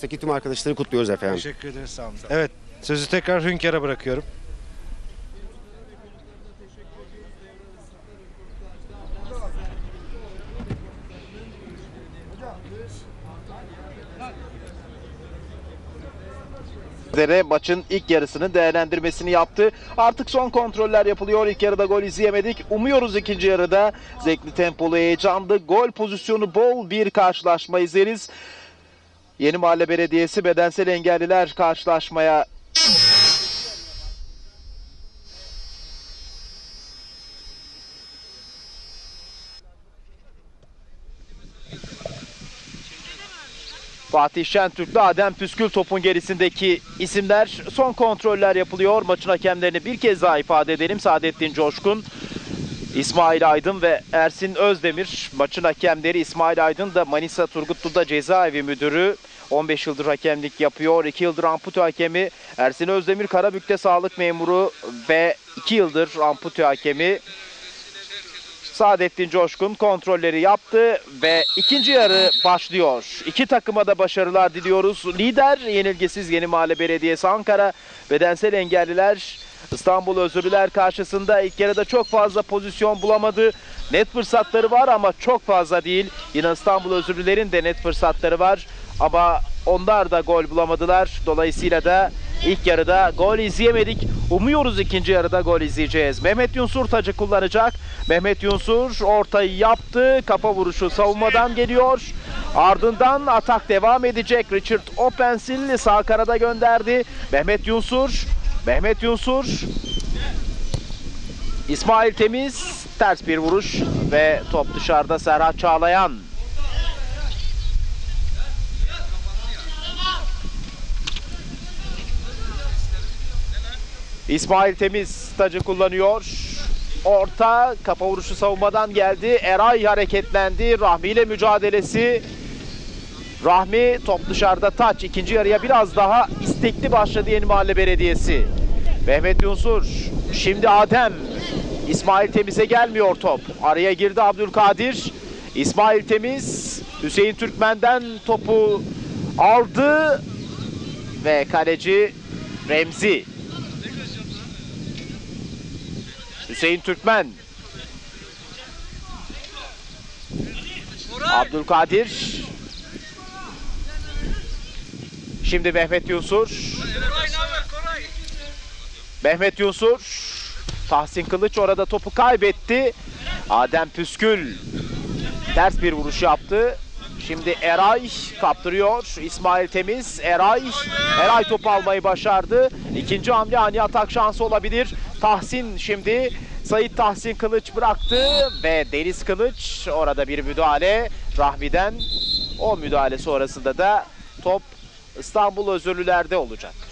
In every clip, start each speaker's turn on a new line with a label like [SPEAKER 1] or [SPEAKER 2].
[SPEAKER 1] maçtaki tüm arkadaşları kutluyoruz efendim.
[SPEAKER 2] Teşekkür ederiz sağ olun. Evet sözü tekrar Hünkâr'a bırakıyorum.
[SPEAKER 3] üzere maçın ilk yarısının değerlendirmesini yaptı. Artık son kontroller yapılıyor. İlk yarıda gol izleyemedik. Umuyoruz ikinci yarıda zevkli tempolu heyecanlı gol pozisyonu bol bir karşılaşma izleriz. Yeni Mahalle Belediyesi bedensel engelliler karşılaşmaya Fatih Şentürk'le Adem Püskül topun gerisindeki isimler. Son kontroller yapılıyor. Maçın hakemlerini bir kez daha ifade edelim. Saadettin Coşkun, İsmail Aydın ve Ersin Özdemir. Maçın hakemleri İsmail Aydın da Manisa Turgutlu'da cezaevi müdürü. 15 yıldır hakemlik yapıyor. 2 yıldır ampute hakemi. Ersin Özdemir Karabük'te sağlık memuru ve 2 yıldır ampute hakemi. Saadettin Coşkun kontrolleri yaptı ve ikinci yarı başlıyor. İki takıma da başarılar diliyoruz. Lider yenilgisiz Yeni Mahalle Belediyesi Ankara. Bedensel engelliler İstanbul Özürlüler karşısında ilk yarıda çok fazla pozisyon bulamadı. Net fırsatları var ama çok fazla değil. Yine İstanbul Özürlülerin de net fırsatları var. Ama onlar da gol bulamadılar. Dolayısıyla da ilk yarıda gol izleyemedik. Umuyoruz ikinci yarıda gol izleyeceğiz. Mehmet Yunsur tacı kullanacak. Mehmet Yunsur ortayı yaptı. Kafa vuruşu savunmadan geliyor. Ardından atak devam edecek. Richard Opensil sağ kanada gönderdi. Mehmet Yunsur. Mehmet Yunsur. İsmail Temiz. Ters bir vuruş ve top dışarıda Serhat Çağlayan. İsmail Temiz tacı kullanıyor. Orta kafa vuruşu savunmadan geldi. Eray hareketlendi. Rahmi ile mücadelesi. Rahmi top dışarıda taç. İkinci yarıya biraz daha istekli başladı Yeni Mahalle Belediyesi. Mehmet Yunsur. Şimdi Adem. İsmail Temiz'e gelmiyor top. Araya girdi Abdülkadir. İsmail Temiz. Hüseyin Türkmen'den topu aldı. Ve kaleci Remzi. Hüseyin Türkmen. Abdülkadir. Şimdi Mehmet Yunsur. Mehmet Yunsur. Tahsin Kılıç orada topu kaybetti. Adem Püskül ters bir vuruş yaptı. Şimdi Eray kaptırıyor. İsmail Temiz. Eray. Eray topu almayı başardı. İkinci hamle ani atak şansı olabilir. Tahsin şimdi Sayit Tahsin Kılıç bıraktı ve Deniz Kılıç orada bir müdahale Rahmi'den. O müdahale sonrasında da top İstanbul Özürlüler'de olacak.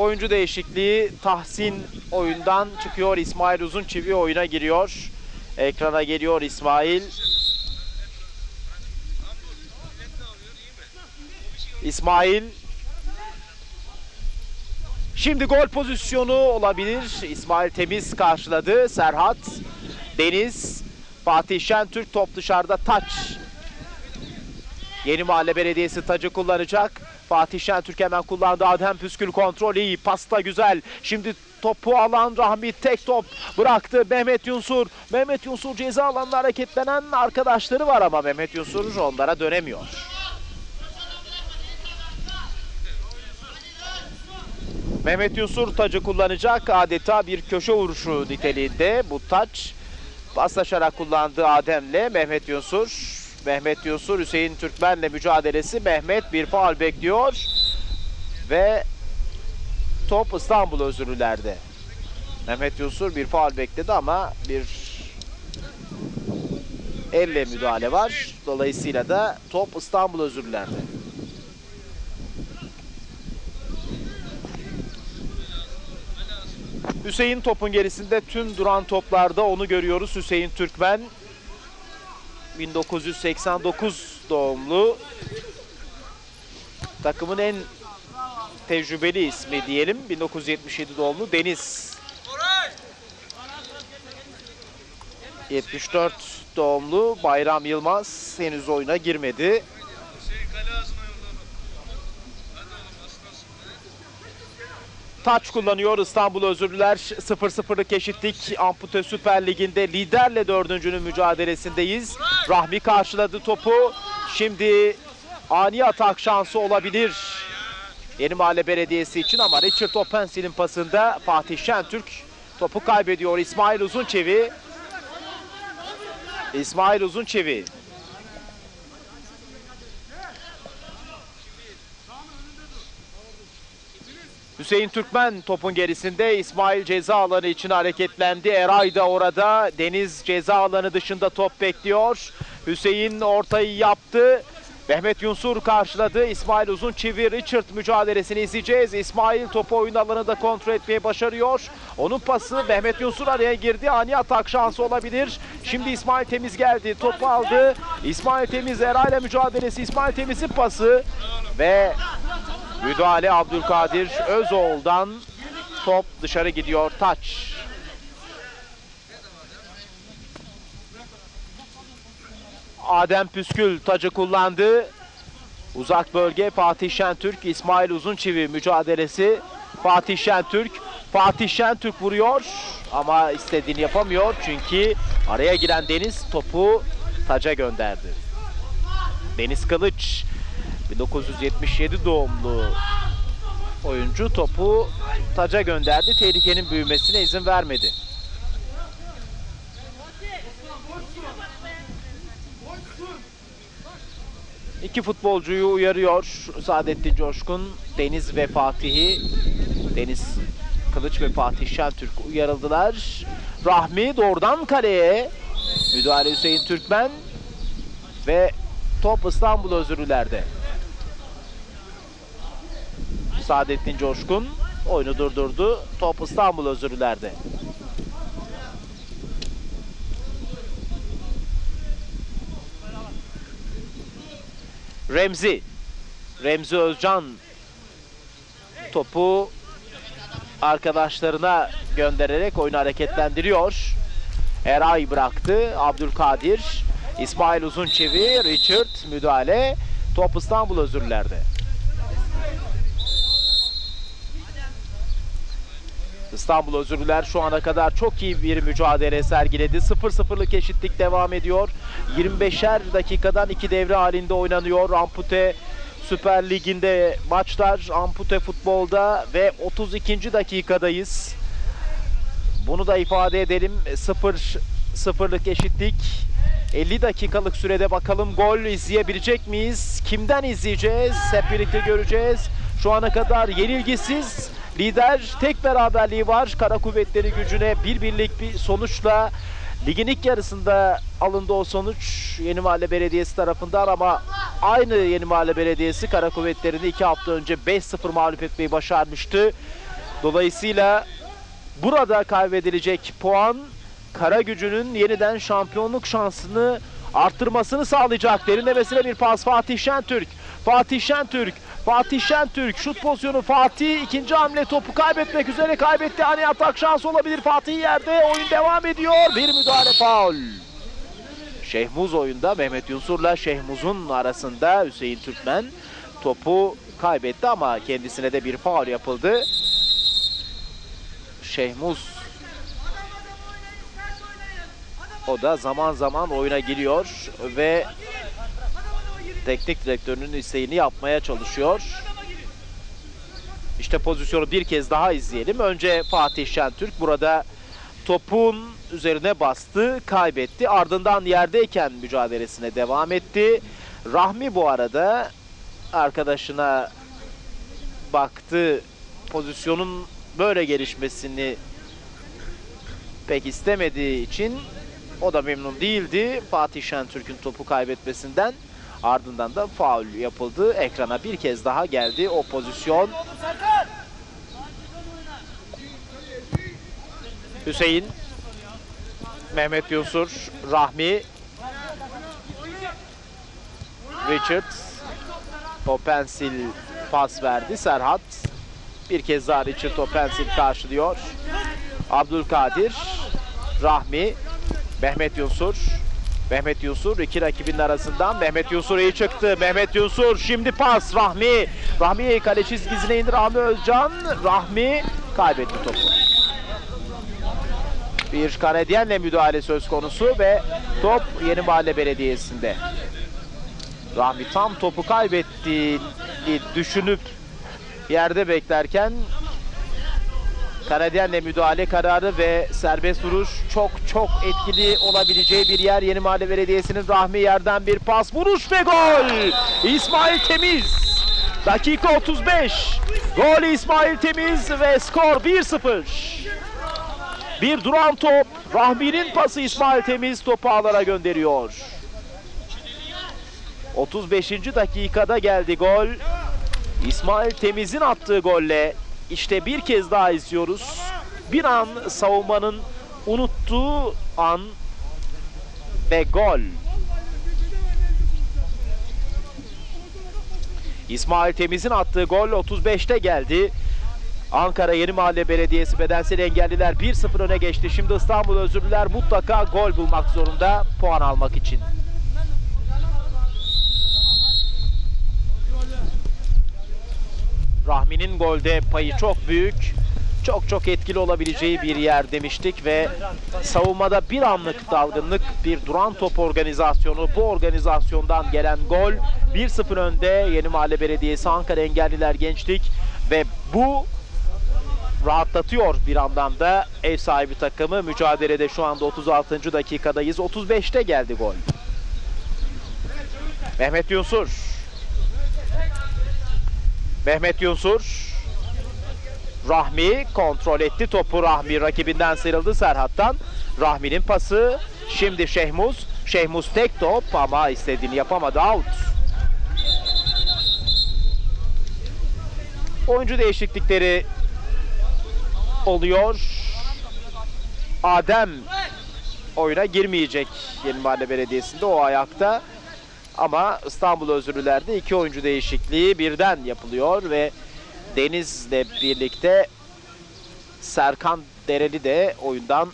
[SPEAKER 3] Oyuncu değişikliği Tahsin oyundan çıkıyor. İsmail Uzun çivi oyuna giriyor. Ekrana geliyor İsmail. İsmail. Şimdi gol pozisyonu olabilir. İsmail Temiz karşıladı. Serhat, Deniz, Fatih Şentürk top dışarıda taç. Yeni Mahalle Belediyesi tacı kullanacak. Fatih Şentürk hemen kullandı. Adem Püskül kontrol iyi. Pasta güzel. Şimdi topu alan Rahmi tek top bıraktı. Mehmet Yunsur. Mehmet Yunsur ceza alanında hareketlenen arkadaşları var ama Mehmet Yunsur onlara dönemiyor. Mehmet Yunsur tacı kullanacak. Adeta bir köşe vuruşu niteliğinde bu taç. Paslaşarak kullandığı Adem'le Mehmet Yunsur. Mehmet Yunsur Hüseyin Türkmen'le mücadelesi. Mehmet bir faal bekliyor. Ve top İstanbul özürlülerde. Mehmet Yunsur bir faal bekledi ama bir elle müdahale var. Dolayısıyla da top İstanbul özürlülerde. Hüseyin topun gerisinde tüm duran toplarda onu görüyoruz. Hüseyin Türkmen 1989 doğumlu. Takımın en tecrübeli ismi diyelim. 1977 doğumlu Deniz. 74 doğumlu Bayram Yılmaz henüz oyuna girmedi. Taç kullanıyor İstanbul Özürlüler 0-0'lık eşitlik Ampute Süper Ligi'nde liderle dördüncünün mücadelesindeyiz. Rahmi karşıladı topu. Şimdi ani atak şansı olabilir. Yeni Mahalle Belediyesi için ama Richard Opensil'in pasında Fatih Şentürk topu kaybediyor. İsmail Uzunçevi. İsmail Uzunçevi. Hüseyin Türkmen topun gerisinde İsmail ceza alanı için hareketlendi. Eray da orada. Deniz ceza alanı dışında top bekliyor. Hüseyin ortayı yaptı. Mehmet Yunsur karşıladı. İsmail Uzunçivi Richard mücadelesini izleyeceğiz. İsmail topu oyun alanında kontrol etmeyi başarıyor. Onun pası Mehmet Yunsur araya girdi. Ani atak şansı olabilir. Şimdi İsmail Temiz geldi. Topu aldı. İsmail Temiz Eray'la mücadelesi. İsmail Temiz'in pası ve Müdahale Abdülkadir Özoğul'dan top dışarı gidiyor. Taç. Adem Püskül tacı kullandı. Uzak bölge Fatih Şentürk, İsmail Uzunçivi mücadelesi. Fatih Şentürk, Fatih Şentürk vuruyor ama istediğini yapamıyor çünkü araya giren Deniz topu taca gönderdi. Deniz Kılıç 1977 doğumlu oyuncu topu taca gönderdi. Tehlikenin büyümesine izin vermedi. İki futbolcuyu uyarıyor Saadettin Coşkun. Deniz ve Fatih'i Deniz Kılıç ve Fatih Şentürk uyarıldılar. Rahmi doğrudan kaleye. Müdahale Hüseyin Türkmen ve top İstanbul Özürlülerde. Saadettin Coşkun oyunu durdurdu. Top İstanbul Özürlülerde. Remzi. Remzi Özcan topu arkadaşlarına göndererek oyunu hareketlendiriyor. Eray bıraktı. Abdülkadir. İsmail Uzunçevi. Richard müdahale. Top İstanbul Özürlülerde. İstanbul Özürlüler şu ana kadar çok iyi bir mücadele sergiledi. 0-0'lık eşitlik devam ediyor. 25'er dakikadan iki devre halinde oynanıyor. Ampute Süper Ligi'nde maçlar Ampute futbolda ve 32. dakikadayız. Bunu da ifade edelim. 0 0'lık eşitlik. 50 dakikalık sürede bakalım gol izleyebilecek miyiz? Kimden izleyeceğiz? Hep birlikte göreceğiz. Şu ana kadar yenilgisiz lider tek beraberliği var. Kara Kuvvetleri gücüne bir birlik bir sonuçla ligin ilk yarısında alındı o sonuç Yeni Mahalle Belediyesi tarafından ama aynı Yeni Mahalle Belediyesi Kara Kuvvetleri'ni iki hafta önce 5-0 mağlup etmeyi başarmıştı. Dolayısıyla burada kaybedilecek puan Kara gücünün yeniden şampiyonluk şansını arttırmasını sağlayacak. Derinlemesine bir pas Fatih Şentürk. Fatih Şentürk. Fatih Şentürk şut pozisyonu Fatih ikinci hamle topu kaybetmek üzere kaybetti. Hani atak şansı olabilir Fatih yerde. Oyun devam ediyor. Bir müdahale faul. Şehmuz oyunda Mehmet Yunsur'la Şehmuz'un arasında Hüseyin Türkmen topu kaybetti ama kendisine de bir faul yapıldı. Şehmuz o da zaman zaman oyuna giriyor ve teknik direktörünün isteğini yapmaya çalışıyor. İşte pozisyonu bir kez daha izleyelim. Önce Fatih Şentürk burada topun üzerine bastı, kaybetti. Ardından yerdeyken mücadelesine devam etti. Rahmi bu arada arkadaşına baktı. Pozisyonun böyle gelişmesini pek istemediği için o da memnun değildi Fatih Şentürk'ün topu kaybetmesinden. Ardından da faul yapıldı. Ekrana bir kez daha geldi o pozisyon. Hüseyin, Mehmet Yusur, Rahmi, Richard, Opensil pas verdi. Serhat bir kez daha Richard Opensil karşılıyor. Abdülkadir, Rahmi, Mehmet Yusur, Mehmet Yusur iki rakibinin arasından Mehmet Yusur iyi çıktı. Mehmet Yusur şimdi pas Rahmi. Rahmi kale çizgisine indi Rahmi Özcan. Rahmi kaybetti topu. Bir Kanadyenle müdahale söz konusu ve top Yeni Mahalle Belediyesi'nde. Rahmi tam topu kaybettiğini düşünüp yerde beklerken Kanadyenle müdahale kararı ve serbest vuruş çok çok etkili olabileceği bir yer. Yeni Mahalle Belediyesi'nin Rahmi yerden bir pas vuruş ve gol. İsmail Temiz. Dakika 35. Gol İsmail Temiz ve skor 1-0. Bir duran top. Rahmi'nin pası İsmail Temiz topu ağlara gönderiyor. 35. dakikada geldi gol. İsmail Temiz'in attığı golle işte bir kez daha izliyoruz. Bir an savunmanın unuttuğu an ve gol. İsmail Temiz'in attığı gol 35'te geldi. Ankara Yeni Mahalle Belediyesi bedensel engelliler 1-0 öne geçti. Şimdi İstanbul Özürlüler mutlaka gol bulmak zorunda puan almak için. Rahmi'nin golde payı çok büyük. Çok çok etkili olabileceği bir yer demiştik ve savunmada bir anlık dalgınlık, bir duran top organizasyonu. Bu organizasyondan gelen gol 1-0 önde Yeni Mahalle Belediyesi Ankara Engelliler Gençlik ve bu rahatlatıyor bir anlamda da ev sahibi takımı. Mücadelede şu anda 36. dakikadayız. 35'te geldi gol. Mehmet Yunsur. Mehmet Yunsur. Rahmi kontrol etti topu Rahmi rakibinden sıyrıldı Serhat'tan. Rahmi'nin pası şimdi Şehmuz. Şehmuz tek top ama istediğini yapamadı out. Oyuncu değişiklikleri oluyor. Adem oyuna girmeyecek Yeni Mahalle Belediyesi'nde o ayakta. Ama İstanbul Özürlüler'de iki oyuncu değişikliği birden yapılıyor ve Deniz'le birlikte Serkan Dereli de oyundan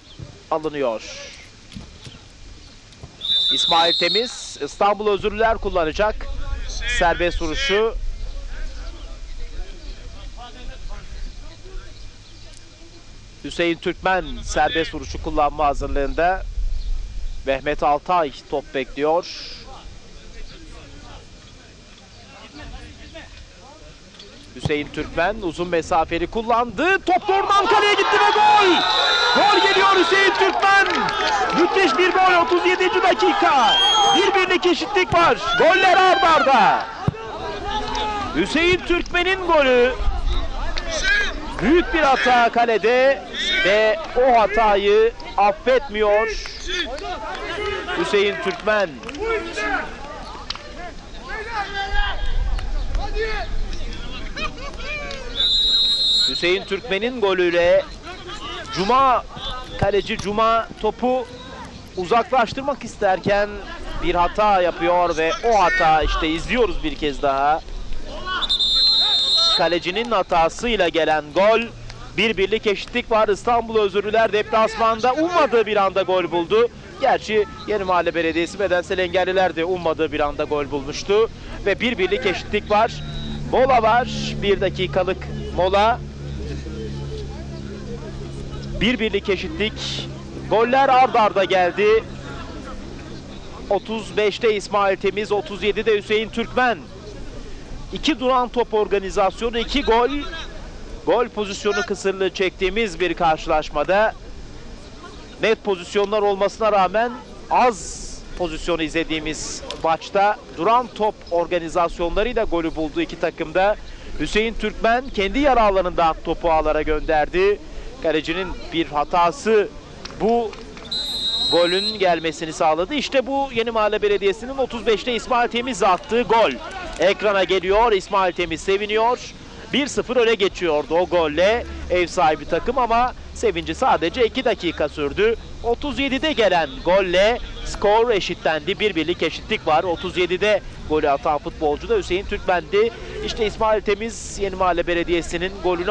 [SPEAKER 3] alınıyor. İsmail Temiz İstanbul Özürlüler kullanacak serbest vuruşu. Hüseyin Türkmen serbest vuruşu kullanma hazırlığında. Mehmet Altay top bekliyor. Hüseyin Türkmen uzun mesafeli kullandı. Top doğrudan kaleye gitti ve gol! Gol geliyor Hüseyin Türkmen. Müthiş bir gol 37. dakika. Bir birlik eşitlik var. Goller arda arda. Hüseyin Türkmen'in golü. Büyük bir hata kalede ve o hatayı affetmiyor. Hüseyin Türkmen. Hüseyin Türkmen'in golüyle Cuma kaleci Cuma topu uzaklaştırmak isterken bir hata yapıyor ve o hata işte izliyoruz bir kez daha. Kalecinin hatasıyla gelen gol. Bir birlik eşitlik var. İstanbul Özürlüler deplasmanda ummadığı bir anda gol buldu. Gerçi Yeni Mahalle Belediyesi bedensel engelliler de ummadığı bir anda gol bulmuştu. Ve bir birlik eşitlik var. Mola var. Bir dakikalık mola. Bir birlik eşitlik. Goller ard arda geldi. 35'te İsmail Temiz, 37'de Hüseyin Türkmen. İki duran top organizasyonu, iki gol. Gol pozisyonu kısırlığı çektiğimiz bir karşılaşmada net pozisyonlar olmasına rağmen az pozisyonu izlediğimiz maçta duran top organizasyonlarıyla golü buldu iki takımda. Hüseyin Türkmen kendi yarı alanından topu ağlara gönderdi. Kalecinin bir hatası bu golün gelmesini sağladı. İşte bu Yeni Mahalle Belediyesi'nin 35'te İsmail Temiz attığı gol. Ekrana geliyor. İsmail Temiz seviniyor. 1-0 öne geçiyordu o golle ev sahibi takım ama sevinci sadece 2 dakika sürdü. 37'de gelen golle skor eşitlendi. Bir birlik eşitlik var. 37'de golü atan futbolcu da Hüseyin Türkmen'di. İşte İsmail Temiz Yeni Mahalle Belediyesi'nin golünü